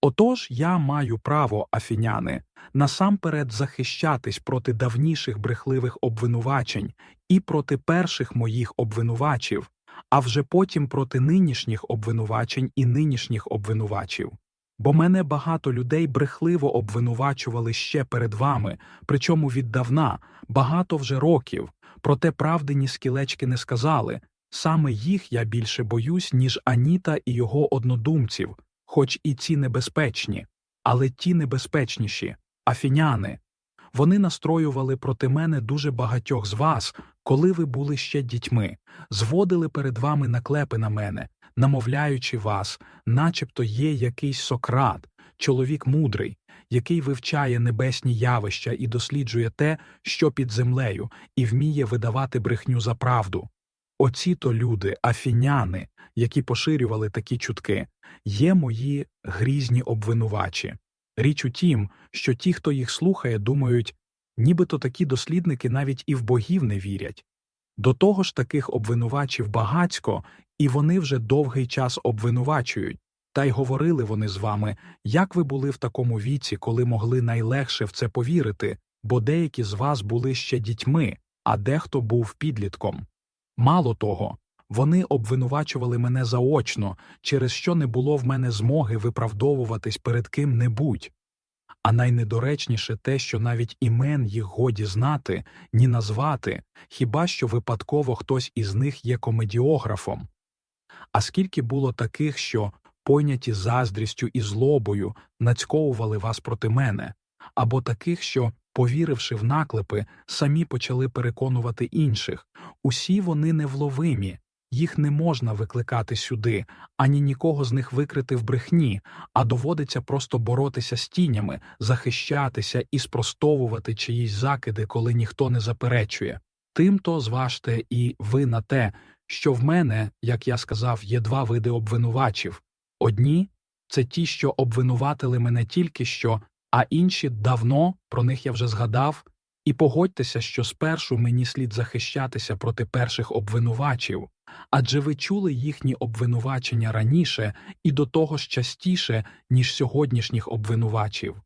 Отож я маю право, афіняни, насамперед захищатись проти давніших брехливих обвинувачень і проти перших моїх обвинувачів, а вже потім проти нинішніх обвинувачень і нинішніх обвинувачів. Бо мене багато людей брехливо обвинувачували ще перед вами, причому віддавна, багато вже років, проте правди ні скілечки не сказали. Саме їх я більше боюсь, ніж Аніта і його однодумців, хоч і ці небезпечні, але ті небезпечніші афіняни. Вони настроювали проти мене дуже багатьох з вас, коли ви були ще дітьми, зводили перед вами наклепи на мене, намовляючи вас, начебто є якийсь Сократ, чоловік мудрий, який вивчає небесні явища і досліджує те, що під землею, і вміє видавати брехню за правду. Оці то люди, афіняни, які поширювали такі чутки, є мої грізні обвинувачі. Річ у тім, що ті, хто їх слухає, думають, нібито такі дослідники навіть і в богів не вірять. До того ж таких обвинувачів багацько, і вони вже довгий час обвинувачують. Та й говорили вони з вами, як ви були в такому віці, коли могли найлегше в це повірити, бо деякі з вас були ще дітьми, а дехто був підлітком. Мало того, вони обвинувачували мене заочно, через що не було в мене змоги виправдовуватись перед ким-небудь. А найнедоречніше те, що навіть імен їх годі знати, ні назвати, хіба що випадково хтось із них є комедіографом. А скільки було таких, що, пойняті заздрістю і злобою, нацьковували вас проти мене, або таких, що, повіривши в наклепи, самі почали переконувати інших, усі вони невловимі, їх не можна викликати сюди, ані нікого з них викрити в брехні, а доводиться просто боротися з тінями, захищатися і спростовувати чиїсь закиди, коли ніхто не заперечує. Тимто зважте і ви на те, що в мене, як я сказав, є два види обвинувачів одні це ті, що обвинуватили мене тільки що, а інші давно, про них я вже згадав, і погодьтеся, що спершу мені слід захищатися проти перших обвинувачів, адже ви чули їхні обвинувачення раніше і до того ж частіше, ніж сьогоднішніх обвинувачів.